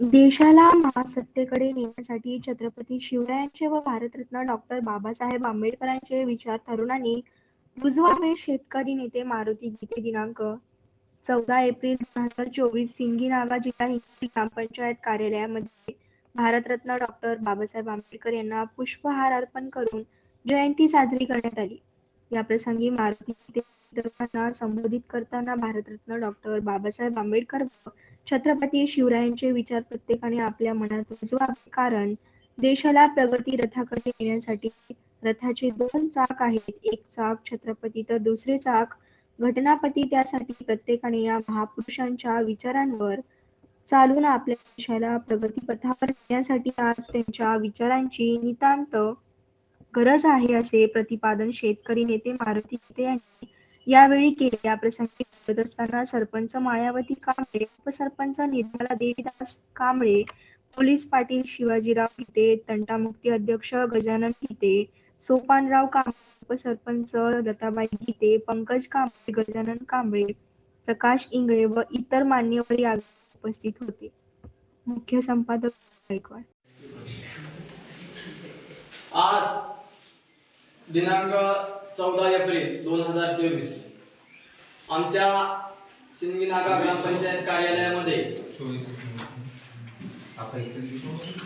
देशाला महासत्तेकडे नेण्यासाठी छत्रपती शिवरायांचे व भारतरत्न डॉक्टर बाबासाहेब आंबेडकरांचे विचार तरुणांनी रुजवावे शेतकरी नेते मारुती गीते दिनांक चौदा एप्रिल दोन हजार चोवीस सिंगी नागा जिल्हा हिंगोली ग्रामपंचायत कार्यालयामध्ये भारतरत्न डॉक्टर बाबासाहेब आंबेडकर यांना पुष्पहार अर्पण करून जयंती साजरी करण्यात आली. या प्रसंगी संबोधित करताना भारतरत्न डॉक्टर बाबासाहेब आंबेडकर छत्रपती शिवरायांचे विचार प्रत्येकाने आपल्या मनात रुजवावे. कारण देशाला प्रगती रथाकडे नेण्यासाठी रथाचे दोन चाक आहेत. एक चाक छत्रपती तर दुसरे चाक घटनापती. त्यासाठी प्रत्येकाने या महापुरुषांच्या विचारांवर चालून आपल्या देशाला प्रगतीपथावर नेण्यासाठी आज त्यांच्या विचारांची नितांत गरज आहे असे प्रतिपादन शेतकरी नेते मारुती गीते यांनी यावेळी केले. या प्रसंगी बोलत असताना सरपंच मायावती कांबळे उपसरपंच निर्मला देवीदास कांबळे पोलीस पाटील शिवाजीराव गीते तंटामुक्ती अध्यक्ष गजानन गीते सोपानराव कांबळे उपसरपंच लताबाई गीते पंकज कांबळे गजानन कांबळे प्रकाश इंगळे व इतर मान्यवर या उपस्थित होते. मुख्य संपादक गायकवाड. आज दिनांक चौदा एप्रिल दोन हजार चोवीस. आमच्या सिंदगीनागा ग्रामपंचायत कार्यालयामध्ये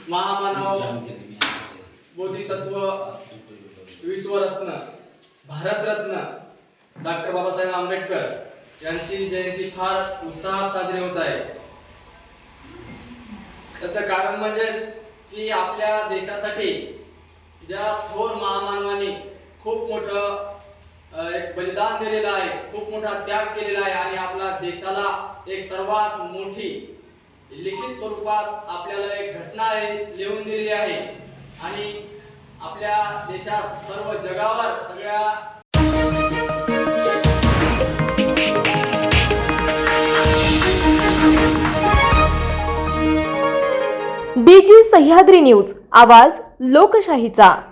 महामानव बोधिसत्व विश्वरत्न भारतरत्न डॉक्टर बाबासाहेब आंबेडकर यांची जयंती फार उत्साहात साजरी होत आहे. त्याचं कारण म्हणजेच की आपल्या देशासाठी ज्या थोर महामानवाने खूप मोठं एक बलिदान दिलेलं आहे. खूप मोठा त्याग केलेला आहे. आणि आपल्या देशाला एक सर्वात मोठी लिखित स्वरूपात आपल्याला एक घटना लिहून दिलेली आहे. आणि आपल्या देशात सर्व जगावर सगळ्या डीजी सह्याद्री न्यूज आवाज लोकशाहीचा.